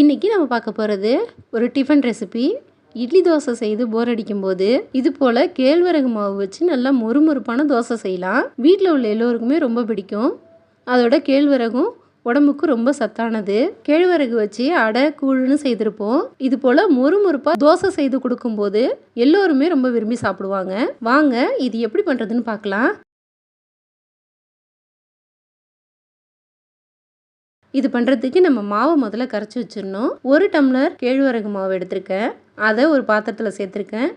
இன்றைக்கி நம்ம பார்க்க போகிறது ஒரு டிஃபன் ரெசிபி இட்லி தோசை செய்து போர் அடிக்கும்போது இது போல் கேழ்வரகு மாவு வச்சு நல்லா மொறுமொறுப்பான தோசை செய்யலாம். வீட்டில் உள்ள எல்லோருக்குமே ரொம்ப பிடிக்கும். அதோட கேழ்வரகும் உடம்புக்கு ரொம்ப சத்தானது. கேழ்வரகு வச்சு அடை கூழ்னு செய்திருப்போம். இது போல் மொறுமொறுப்பாக தோசை செய்து கொடுக்கும்போது எல்லோருமே ரொம்ப விரும்பி சாப்பிடுவாங்க. வாங்க இது எப்படி பண்ணுறதுன்னு பார்க்கலாம். இது பண்ணுறதுக்கு நம்ம மாவை முதல்ல கரைச்சி வச்சிடணும். ஒரு டம்ளர் கேழ்வரகு மாவு எடுத்திருக்கேன். அதை ஒரு பாத்திரத்தில் சேர்த்துருக்கேன்.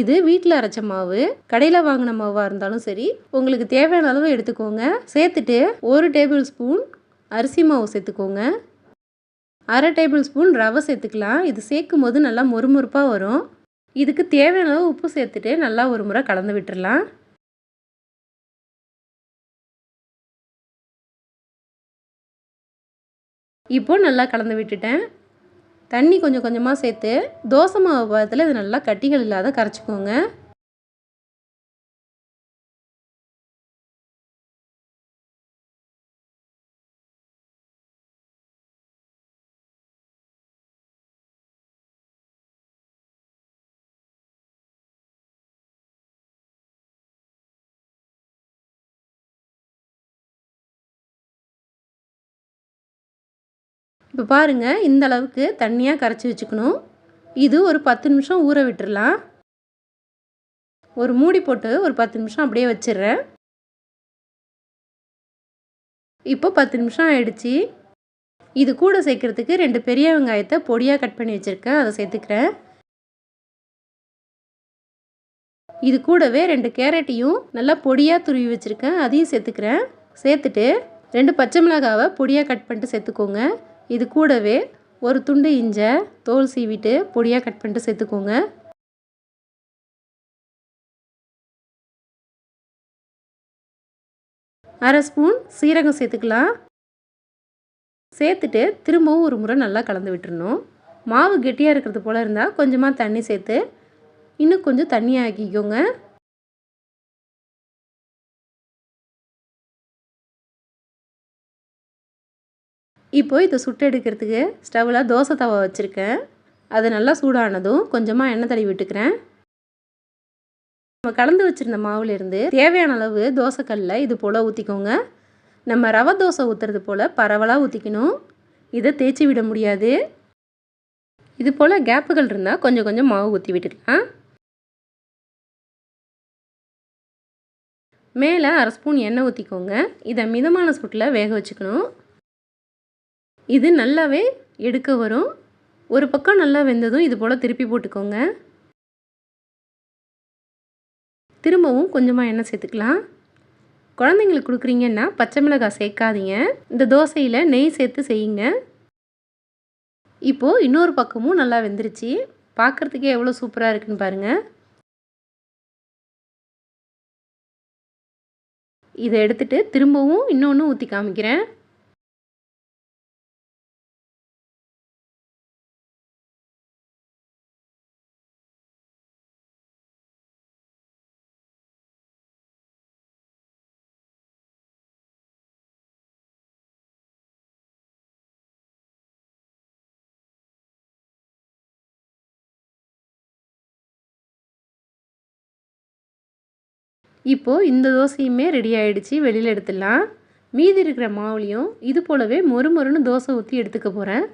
இது வீட்டில் அரைச்ச மாவு. கடையில் வாங்கின மாவாக இருந்தாலும் சரி உங்களுக்கு தேவையான அளவு எடுத்துக்கோங்க. சேர்த்துட்டு ஒரு டேபிள் ஸ்பூன் அரிசி மாவு சேர்த்துக்கோங்க. அரை டேபிள் ஸ்பூன் ரவை சேர்த்துக்கலாம். இது சேர்க்கும் போது நல்லா மொறுமொறுப்பாக வரும். இதுக்கு தேவையான அளவு உப்பு சேர்த்துட்டு நல்லா ஒரு முறை கலந்து விட்டுடலாம் இப்போ நல்லா கலந்து விட்டுட்டேன். தண்ணி கொஞ்சம் கொஞ்சமாக சேர்த்து தோசை மாவு பதத்தில் இது நல்லா கட்டிகள் இல்லாத கரைச்சிக்கோங்க. இப்போ பாருங்கள் இந்த அளவுக்கு தண்ணியாக கரைச்சி வச்சுக்கணும். இது ஒரு பத்து நிமிஷம் ஊற விட்டுடலாம் ஒரு மூடி போட்டு ஒரு பத்து நிமிஷம் அப்படியே வச்சிடுறேன். இப்போ பத்து நிமிஷம் ஆயிடுச்சு. இது கூட சேர்க்குறதுக்கு ரெண்டு பெரிய வெங்காயத்தை பொடியாக கட் பண்ணி வச்சுருக்கேன். அதை சேர்த்துக்கிறேன். இது கூடவே ரெண்டு கேரட்டையும் நல்லா பொடியாக துருவி வச்சுருக்கேன். அதையும் சேர்த்துக்கிறேன். சேர்த்துட்டு ரெண்டு பச்சை மிளகாவை பொடியாக கட் பண்ணிட்டு சேர்த்துக்கோங்க. இது கூடவே ஒரு துண்டு இஞ்சை தோல் சீவிட்டு பொடியாக கட் பண்ணிட்டு சேர்த்துக்கோங்க. அரை ஸ்பூன் சீரகம் சேர்த்துக்கலாம். சேர்த்துட்டு திரும்பவும் ஒரு முறை நல்லா கலந்து விட்டுருணும் மாவு கெட்டியாக இருக்கிறது போல் இருந்தால் கொஞ்சமாக தண்ணி சேர்த்து இன்னும் கொஞ்சம் தண்ணியாக ஆக்கிக்கோங்க. இப்போ இதை சுட்டு எடுக்கிறதுக்கு ஸ்டவ்வில் தோசை தவா வச்சுருக்கேன். அது நல்லா சூடானதும் கொஞ்சமாக எண்ணெய் தடவி விட்டுக்கிறேன். நம்ம கலந்து வச்சுருந்த மாவுலேருந்து தேவையான அளவு தோசைக்கல்ல இது போல் ஊற்றிக்கோங்க நம்ம ரவை தோசை ஊற்றுறது போல் பரவலாக ஊற்றிக்கணும் இதை தேய்ச்சி விட முடியாது. இது போல் கேப்புகள் இருந்தால் கொஞ்சம் கொஞ்சம் மாவு ஊற்றி விட்டுக்கலாம். மேலே அரை ஸ்பூன் எண்ணெய் ஊற்றிக்கோங்க இதை மிதமான சூட்டில் வேக வச்சுக்கணும். இது நல்லாவே எடுக்க வரும். ஒரு பக்கம் நல்லா வெந்ததும் இது போல் திருப்பி போட்டுக்கோங்க. திரும்பவும் கொஞ்சமாக எண்ணெய் சேர்த்துக்கலாம். குழந்தைங்களுக்கு கொடுக்குறீங்கன்னா பச்சை மிளகாய் சேர்க்காதீங்க. இந்த தோசையில் நெய் சேர்த்து செய்யுங்க. இப்போது இன்னொரு பக்கமும் நல்லா வெந்துருச்சு. பார்க்குறதுக்கே எவ்வளோ சூப்பராக இருக்குன்னு பாருங்கள் இதை எடுத்துகிட்டு திரும்பவும் இன்னொன்று ஊற்றி காமிக்கிறேன். இப்போது இந்த தோசையுமே ரெடி ஆகிடுச்சி வெளியில் எடுத்துடலாம். மீதி இருக்கிற மாவுலையும் இது போலவே மொறு மொறுன்னு தோசை ஊற்றி எடுத்துக்க போகிறேன்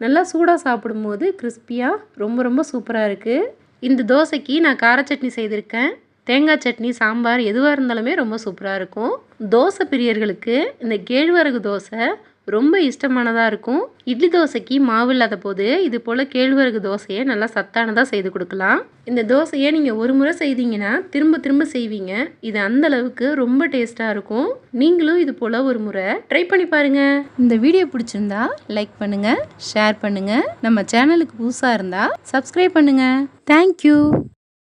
நல்லா சூடாக சாப்பிடும்போது கிறிஸ்பியாக ரொம்ப ரொம்ப சூப்பராக இருக்குது இந்த தோசைக்கு நான் கார சட்னி செய்திருக்கேன். தேங்காய் சட்னி சாம்பார் எதுவாக இருந்தாலுமே ரொம்ப சூப்பராக இருக்கும். தோசை பிரியர்களுக்கு இந்த கேழ்வரகு தோசை ரொம்ப இஷ்டமானதாக இருக்கும். இட்லி தோசைக்கு மாவு இல்லாத போது இது போல் கேழ்வரகு தோசையை நல்லா சத்தானதாக செய்து கொடுக்கலாம். இந்த தோசையை நீங்கள் ஒரு முறை செய்தீங்கன்னா திரும்ப திரும்ப செய்வீங்க. இது அந்த அளவுக்கு ரொம்ப டேஸ்ட்டாக இருக்கும். நீங்களும் இது போல் ஒரு முறை ட்ரை பண்ணி பாருங்கள் இந்த வீடியோ பிடிச்சிருந்தா லைக் பண்ணுங்கள் ஷேர் பண்ணுங்கள் நம்ம சேனலுக்கு புதுசாக இருந்தால் சப்ஸ்கிரைப் பண்ணுங்கள் தேங்க்யூ.